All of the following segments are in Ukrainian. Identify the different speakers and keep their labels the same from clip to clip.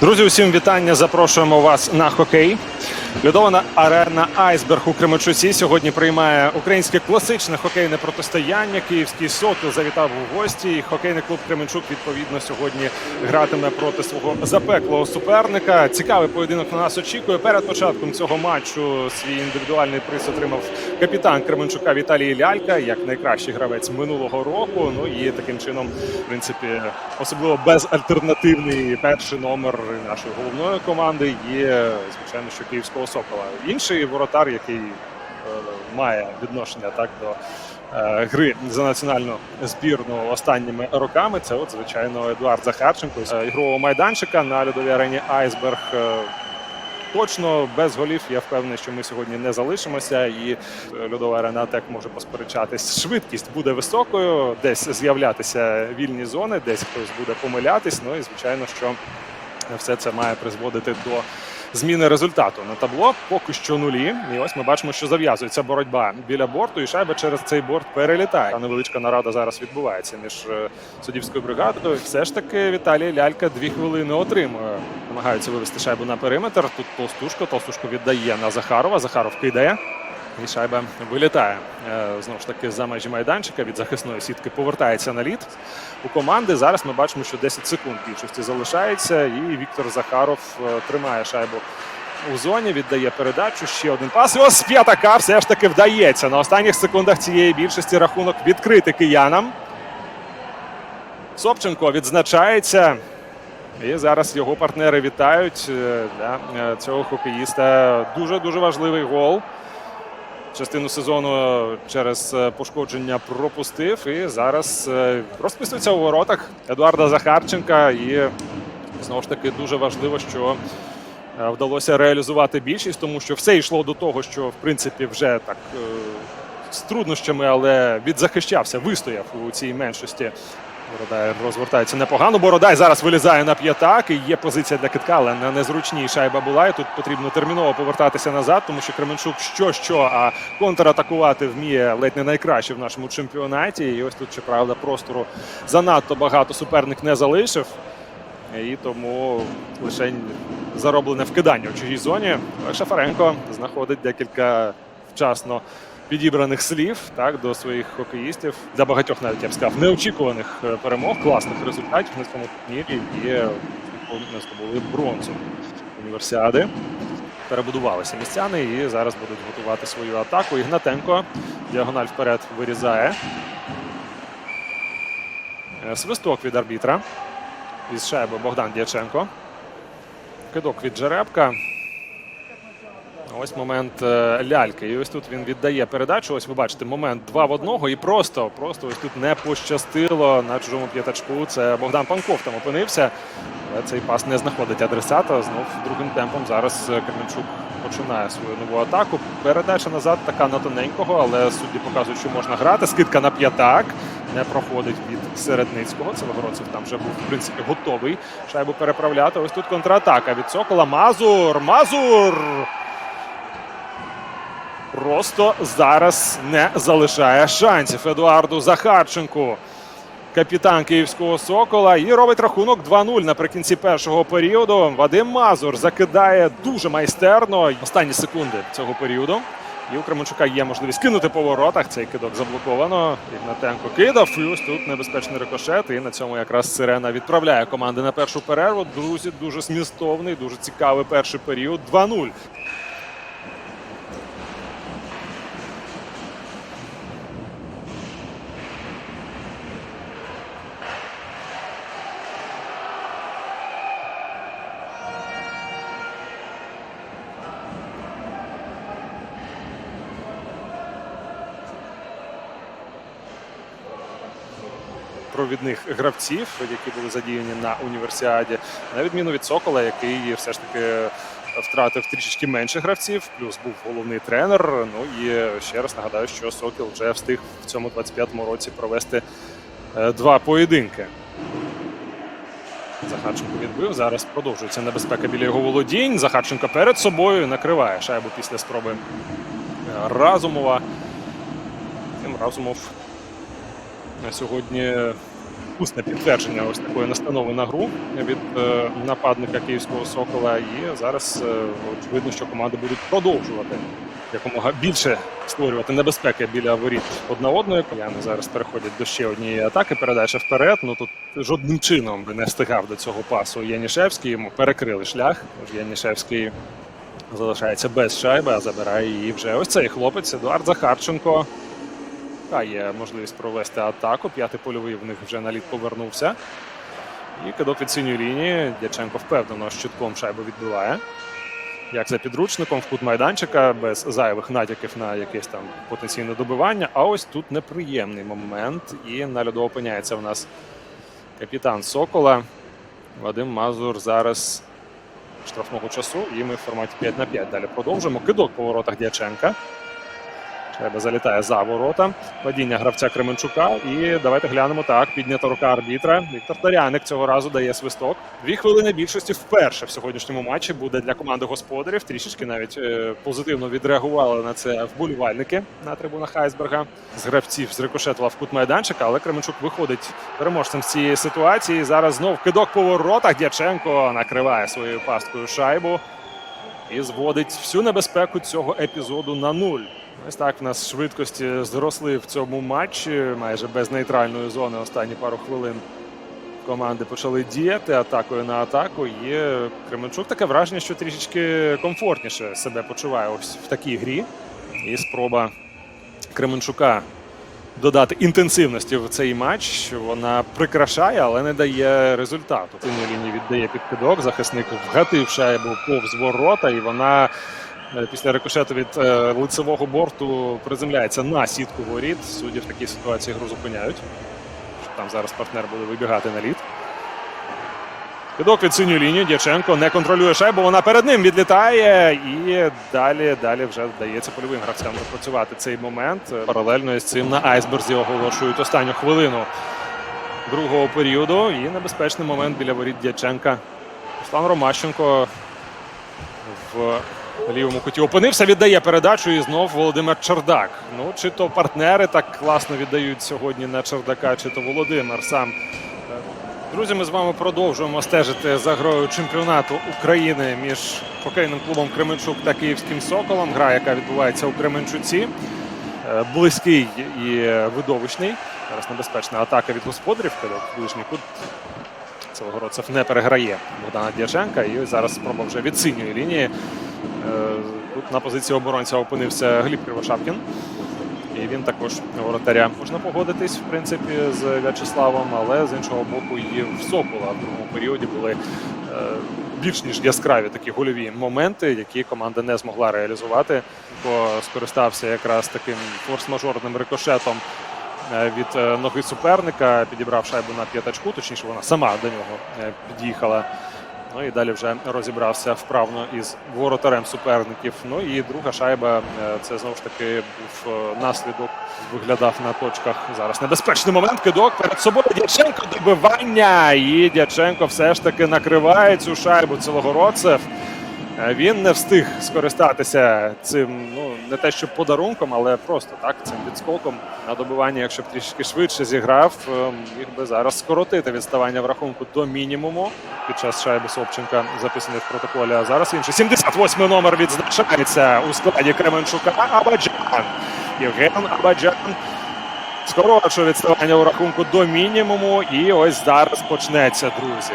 Speaker 1: Друзі, усім вітання. Запрошуємо вас на хокей. Льодована арена Айсберг у Кременчуці сьогодні приймає українське класичне хокейне протистояння. Київський сокіл завітав у гості. І Хокейний клуб Кременчук відповідно сьогодні гратиме проти свого запеклого суперника. Цікавий поєдинок на нас очікує. Перед початком цього матчу свій індивідуальний приз отримав капітан Кременчука Віталій Лялька як найкращий гравець минулого року. Ну і таким чином, в принципі, особливо безальтернативний перший номер нашої головної команди є звичайно, що київського сокола. Інший воротар, який е, має відношення так до е, гри за національну збірну останніми роками. Це от звичайно Едуард Захарченко з е, ігрового майданчика на льодовій арені Айсберг. Точно без голів я впевнений, що ми сьогодні не залишимося, і льодова арена ТЕК може посперечатись. Швидкість буде високою, десь з'являтися вільні зони, десь хтось буде помилятись. Ну і звичайно, що все це має призводити до зміни результату на табло. Поки що нулі. І ось ми бачимо, що зав'язується боротьба біля борту, і шайба через цей борт перелітає. Та невеличка нарада зараз відбувається між судівською суддівською бригадою. Все ж таки Віталій Лялька дві хвилини отримує. Намагаються вивести шайбу на периметр. Тут Толстушко. Толстушко віддає на Захарова. Захаров кидає. І шайба вилітає е, знову ж таки за межі майданчика від захисної сітки. Повертається на лід у команди. Зараз ми бачимо, що 10 секунд більшості залишається, і Віктор Захаров е, тримає шайбу у зоні, віддає передачу. Ще один пас. І ось п'ятака все ж таки вдається на останніх секундах цієї більшості рахунок відкрити киянам. Собченко відзначається. І зараз його партнери вітають е, для цього хокеїста. Дуже дуже важливий гол. Частину сезону через е, пошкодження пропустив. І зараз е, розписується у воротах Едуарда Захарченка. І знову ж таки дуже важливо, що е, вдалося реалізувати більшість, тому що все йшло до того, що в принципі вже так е, з труднощами, але відзахищався, вистояв у цій меншості. Бородай розвертається непогано. Бородай зараз вилізає на п'ятак. І є позиція для китка, але на незручній шайба була. І тут потрібно терміново повертатися назад, тому що Кременчук що що, а контратакувати вміє ледь не найкраще в нашому чемпіонаті. І ось тут, щоправда, простору занадто багато суперник не залишив. І тому лише зароблене вкидання у чужій зоні. Шафаренко знаходить декілька вчасно підібраних слів так до своїх хокеїстів для багатьох навіть я б сказав неочікуваних е, перемог, класних результатів на цьому турнірі і е, не здобули бронзу універсіади. Перебудувалися містяни і зараз будуть готувати свою атаку. Ігнатенко діагональ вперед вирізає. Е, Свисток від арбітра. Із шайби Богдан Дяченко. Кидок від Жеребка. Ось момент е, ляльки. І ось тут він віддає передачу. Ось ви бачите момент два в одного. І просто, просто ось тут не пощастило на чужому п'ятачку. Це Богдан Панков там опинився. Але цей пас не знаходить адресата. Знов другим темпом зараз е, Кременчук починає свою нову атаку. Передача назад така на тоненького, але судді показують, що можна грати. Скидка на п'ятак. Не проходить від Середницького. Целогородцев там вже був в принципі готовий шайбу переправляти. Ось тут контратака від Сокола. Мазур! Мазур! Просто зараз не залишає шансів Едуарду Захарченку. Капітан київського сокола і робить рахунок 2-0 наприкінці першого періоду. Вадим Мазур закидає дуже майстерно останні секунди цього періоду. І у Кременчука є можливість кинути по воротах. Цей кидок заблоковано. Ігнатенко кидав. І ось тут небезпечний рикошет. І на цьому якраз сирена відправляє команди на першу перерву. Друзі, дуже змістовний, дуже цікавий перший період. 2-0. Провідних гравців, які були задіяні на універсіаді, на відміну від Сокола, який все ж таки втратив трішечки менше гравців, плюс був головний тренер. Ну і ще раз нагадаю, що Сокіл вже встиг в цьому 25-му році провести е, два поєдинки. Захарченко відбив. Зараз продовжується небезпека біля його володінь. Захарченко перед собою накриває шайбу після спроби е, Разумова. Тим Разумов на сьогодні усне підтвердження ось такої настанови на гру від е, нападника київського сокола. І зараз е, от що команди будуть продовжувати якомога більше створювати небезпеки біля воріт одна одної. Яни зараз переходять до ще однієї атаки. Передача вперед. Ну тут жодним чином би не встигав до цього пасу Янішевський. Йому перекрили шлях. Янішевський залишається без шайби, а забирає її вже ось цей хлопець Едуард Захарченко. Та є можливість провести атаку. П'ятий польовий в них вже на лід повернувся. І кидок від синьої лінії. Дяченко впевнено щитком шайбу відбиває. Як за підручником в кут майданчика, без зайвих натяків на якесь там потенційне добивання. А ось тут неприємний момент. І на льоду опиняється в нас капітан Сокола. Вадим Мазур зараз штрафного часу. І ми в форматі 5 на 5 далі продовжуємо. Кидок по воротах Дяченка. Шайба залітає за ворота. Падіння гравця Кременчука. І давайте глянемо так. Піднята рука арбітра. Віктор Таряник цього разу дає свисток. Дві хвилини більшості вперше в сьогоднішньому матчі буде для команди господарів. Трішечки навіть е, позитивно відреагували на це вболівальники на трибунах Айсберга. З гравців зрикошетував кут майданчика, але Кременчук виходить переможцем з цієї ситуації. Зараз знов кидок по воротах. Дяченко накриває своєю пасткою шайбу і зводить всю небезпеку цього епізоду на нуль. Ось так в нас швидкості зросли в цьому матчі, майже без нейтральної зони останні пару хвилин. Команди почали діяти атакою на атаку. І Кременчук таке враження, що трішечки комфортніше себе почуває ось в такій грі. І спроба Кременчука додати інтенсивності в цей матч. Вона прикрашає, але не дає результату. Синій лінії віддає під кидок. Захисник вгатив шайбу повз ворота, і вона після рикошету від е, лицевого борту приземляється на сітку воріт. Судді в такій ситуації гру зупиняють. Там зараз партнер буде вибігати на лід. Кидок від синьої лінії. Дяченко не контролює шайбу. Вона перед ним відлітає. І далі, далі вже вдається польовим гравцям допрацювати цей момент. Паралельно із цим на айсберзі оголошують останню хвилину другого періоду. І небезпечний момент біля воріт Дяченка. Руслан Ромащенко в лівому куті опинився, віддає передачу і знов Володимир Чердак. Ну, чи то партнери так класно віддають сьогодні на Чердака, чи то Володимир сам. Друзі, ми з вами продовжуємо стежити за грою чемпіонату України між хокейним клубом Кременчук та Київським Соколом. Гра, яка відбувається у Кременчуці. Е, Близький і видовищний. Зараз небезпечна атака від господарів. В ближній кут. Целогородцев не переграє Богдана Дяченка. І зараз спроба вже від синьої лінії. Е, Тут на позиції оборонця опинився Гліб Кривошапкін. І він також воротаря можна погодитись, в принципі, з В'ячеславом, але з іншого боку, і в Сокола в другому періоді були е, більш ніж яскраві такі гольові моменти, які команда не змогла реалізувати. Бо скористався якраз таким форс-мажорним рикошетом е, від ноги суперника, підібрав шайбу на п'ятачку, точніше, вона сама до нього під'їхала. Ну і далі вже розібрався вправно із воротарем суперників. Ну і друга шайба е, це знову ж таки був е, наслідок. Виглядав на точках зараз. Небезпечний момент. Кидок перед собою. Дяченко добивання. І Дяченко все ж таки накриває цю шайбу Целогородцев. Е, Він не встиг скористатися цим, ну не те, що подарунком, але просто так цим відскоком на добивання, якщо б трішки швидше зіграв, е, міг би зараз скоротити відставання в рахунку до мінімуму під час шайби Собченка, записаний в протоколі. А зараз інший 78 номер відзначається у складі Кременчука. Абаджан. Євген Абаджан скорочує відставання у рахунку до мінімуму. І ось зараз почнеться, друзі.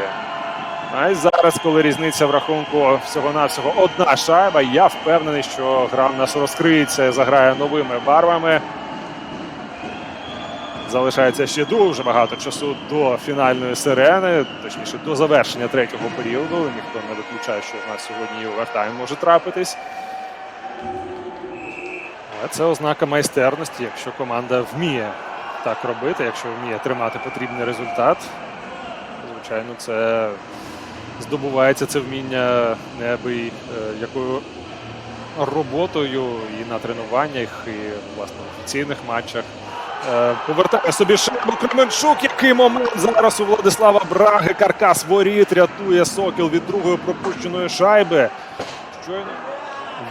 Speaker 1: А й зараз, коли різниця в рахунку всього-навсього одна шайба, я впевнений, що гра в нас розкриється заграє новими барвами. Залишається ще дуже багато часу до фінальної сирени, точніше до завершення третього періоду. Ніхто не виключає, що в нас сьогодні і овертайм може трапитись. Але це ознака майстерності, якщо команда вміє так робити, якщо вміє тримати потрібний результат. Звичайно, це здобувається це вміння неаби е, якою роботою і на тренуваннях, і власне в офіційних матчах. Е, Повертає собі шайбу Кременчук. Який момент зараз у Владислава Браги. Каркас воріт рятує Сокіл від другої пропущеної шайби. Щойно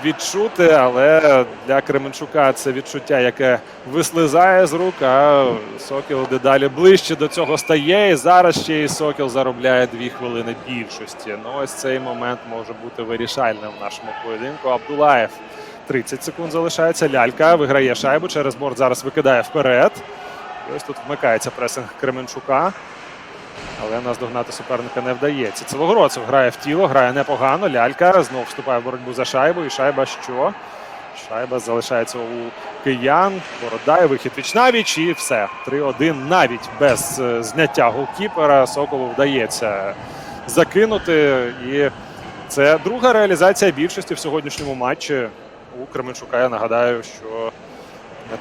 Speaker 1: відчути, але для Кременчука це відчуття, яке вислизає з рук. А Сокіл дедалі ближче до цього стає. І зараз ще і Сокіл заробляє дві хвилини більшості. Ну ось цей момент може бути вирішальним в нашому поєдинку. Абдулаєв 30 секунд залишається. Лялька виграє шайбу через борт. Зараз викидає вперед. Ось тут вмикається пресинг Кременчука. Але наздогнати суперника не вдається. Цілогородцев грає в тіло, грає непогано. Лялька знов вступає в боротьбу за шайбу. І шайба що? Шайба залишається у киян. Бородай, вихід віч навіч і все. 3-1 навіть без е, зняття голкіпера. Соколу вдається закинути. І це друга реалізація більшості в сьогоднішньому матчі. У Кременчука я нагадаю, що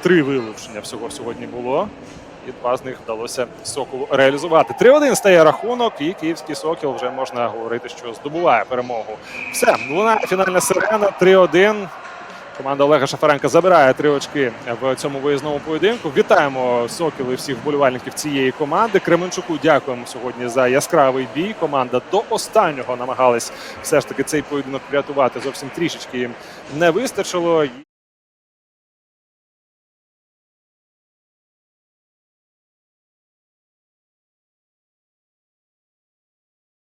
Speaker 1: три вилучення всього сьогодні було. І два з них вдалося Соколу реалізувати. 3-1 стає рахунок, і київський Сокіл вже можна говорити, що здобуває перемогу. Все, лунає фінальна сирена. 3-1. Команда Олега Шафаренка забирає три очки в цьому виїзному поєдинку. Вітаємо Сокіл і всіх вболівальників цієї команди. Кременчуку дякуємо сьогодні за яскравий бій. Команда до останнього намагалась все ж таки цей поєдинок врятувати. Зовсім трішечки їм не вистачило.